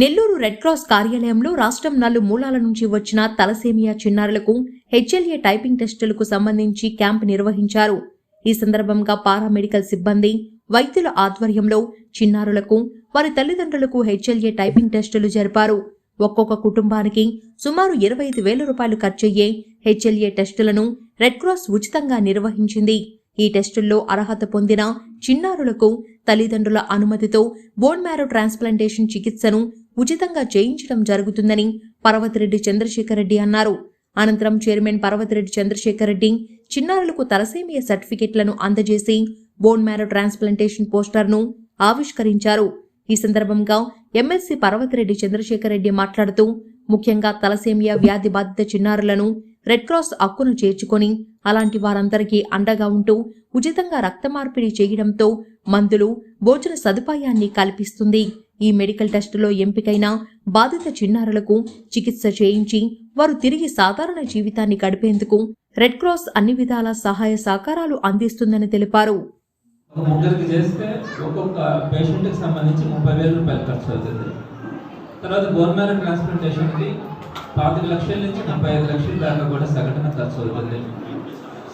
Nellore red cross కార్యాలయంలో రాష్ట్రం నలు మూలాల నుంచి వచ్చిన తలసేమియా చిన్నారులకు హెచ్ఎల్ఏ టైపింగ్ టెస్టులకు సంబంధించి క్యాంప్ నిర్వహించారు. ఈ సందర్భంగా పారామెడికల్ సిబ్బంది వైద్యుల ఆధ్వర్యంలో చిన్నారులకు వారి తల్లిదండ్రులకు హెచ్ఎల్ఏ టైపింగ్ టెస్టులు జరిపారు. ఒక్కొక్క కుటుంబానికి సుమారు ఇరవై ఐదు వేల రూపాయలు ఖర్చయ్యే హెచ్ఎల్ఏ టెస్టులను రెడ్ క్రాస్ ఉచితంగా నిర్వహించింది. ఈ టెస్టుల్లో అర్హత పొందిన చిన్నారులకు తల్లిదండ్రుల అనుమతితో బోన్ మ్యారో ట్రాన్స్ప్లాంటేషన్ చికిత్సను ఉచితంగా చేయించడం జరుగుతుందని పర్వతిరెడ్డి చంద్రశేఖర్ రెడ్డి అన్నారు. అనంతరం చైర్మన్ పర్వతిరెడ్డి చంద్రశేఖర్ రెడ్డి చిన్నారులకు తలసేమియా సర్టిఫికెట్లను అందజేసి బోన్ మ్యారో ట్రాన్స్ప్లాంటేషన్ పోస్టర్ను ఆవిష్కరించారు. ఈ సందర్భంగా ఎమ్మెల్సీ పర్వతిరెడ్డి చంద్రశేఖర్ రెడ్డి మాట్లాడుతూ ముఖ్యంగా తలసేమియా వ్యాధి బాధిత చిన్నారులను రెడ్ క్రాస్ హక్కును చేర్చుకొని అలాంటి వారందరికీ అండగా ఉంటూ ఉచితంగా రక్త మార్పిడి చేయడంతో మందులు భోజన సదుపాయాన్ని కల్పిస్తుంది. ఈ మెడికల్ టెస్టులో ఎంపికైన బాధిత చిన్నారులకు చికిత్స చేయించి వారు తిరిగి సాధారణ జీవితాన్ని గడిపేందుకు రెడ్ క్రాస్ అన్ని విధాల సహాయ సహకారాలు అందిస్తుందని తెలిపారు. ముగ్గురికి చేస్తే ఒక్కొక్క పేషెంట్కి సంబంధించి ముప్పై వేల రూపాయలు ఖర్చు అవుతుంది. తర్వాత బోన్ మ్యారో ట్రాన్స్ప్లాంటేషన్కి పాతిక లక్షల నుంచి ముప్పై ఐదు లక్షల దాకా కూడా సగటున ఖర్చు అవుతుంది.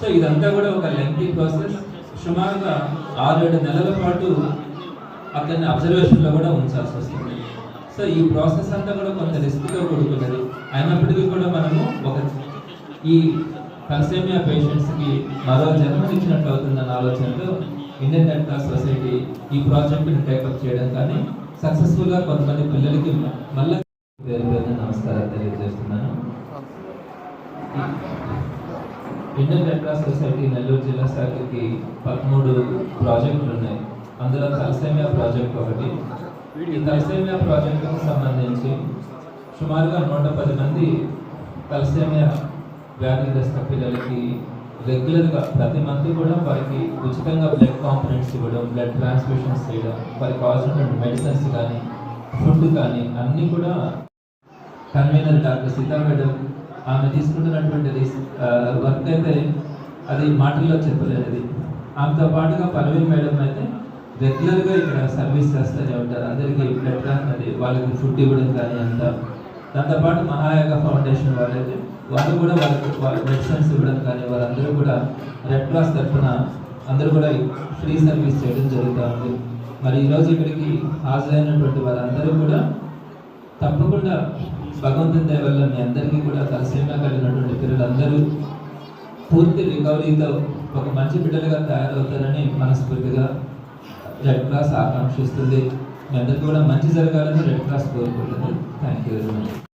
సో ఇదంతా కూడా ఒక లెంతీ ప్రాసెస్ సుమారుగా ఆరేడు నెలల పాటు అతన్ని అబ్జర్వేషన్లో కూడా ఉంచాల్సి వస్తుంది. సో ఈ ప్రాసెస్ అంతా కూడా కొంత రిస్క్తో కూడుకున్నది. అయినప్పటికీ కూడా మనము ఒక ఈ కల్సేమియా పేషెంట్స్కి మరో జన్మనిచ్చినట్లు అవుతుందన్న ఆలోచనతో ఇండియన్ రెడ్ క్రాస్ సొసైటీ ఈ ప్రాజెక్ట్ని టేకప్ చేయడం కానీ సక్సెస్ఫుల్గా కొంతమంది పిల్లలకి మళ్ళీ పేరు పేరున తెలియజేస్తున్నాను. Indian Red Cross Society Nellore జిల్లా శాఖకి పదమూడు ప్రాజెక్టులు ఉన్నాయి. అందులో తలసేమియా ప్రాజెక్ట్ ఒకటి. ఈ తలసేమియా ప్రాజెక్టుకు సంబంధించి సుమారుగా నూట పది మంది తలసేమియా వ్యాధిగ్రస్త పిల్లలకి రెగ్యులర్గా ప్రతి మంత్ కూడా వారికి ఉచితంగా బ్లడ్ కాంపనెంట్స్ ఇవ్వడం బ్లడ్ ట్రాన్స్ఫ్యూషన్స్ చేయడం వారికి కావాల్సినటువంటి మెడిసిన్స్ కానీ ఫుడ్ కానీ అన్నీ కూడా కన్వీనర్ డాక్టర్ సీతా మేడం ఆమె తీసుకుంటున్నటువంటి వర్క్ అయితే అది మాటల్లో చెప్పలేనిది ఆమెతో పాటుగా పరవీన్ మేడం అయితే రెగ్యులర్గా ఇక్కడ సర్వీస్ చేస్తూనే ఉంటారు. అందరికీ బ్లడ్ అది వాళ్ళకి ఫుడ్ ఇవ్వడం కానీ అంతా. దాంతోపాటు మహాయాగ ఫౌండేషన్ వాళ్ళకి వాళ్ళు కూడా వాళ్ళకి వాళ్ళ మెడిసిన్స్ ఇవ్వడం కానీ వాళ్ళందరూ కూడా రెడ్ క్రాస్ తరఫున అందరూ కూడా ఫ్రీ సర్వీస్ చేయడం జరుగుతూ ఉంది. మరి ఈరోజు ఇక్కడికి హాజరైనటువంటి వారందరూ కూడా తప్పకుండా భగవంతుని దయ మీ అందరికీ కూడా తలసేమా కలిగినటువంటి పిల్లలందరూ పూర్తి రికవరీతో ఒక మంచి బిడ్డలుగా తయారవుతారని మనస్ఫూర్తిగా రెడ్ క్రాస్ ఆకాంక్షిస్తుంది. మీ అందరికీ కూడా మంచి జరగాలని రెడ్ క్రాస్ కోరుకుంటుంది థ్యాంక్ యూ వెరీ మచ్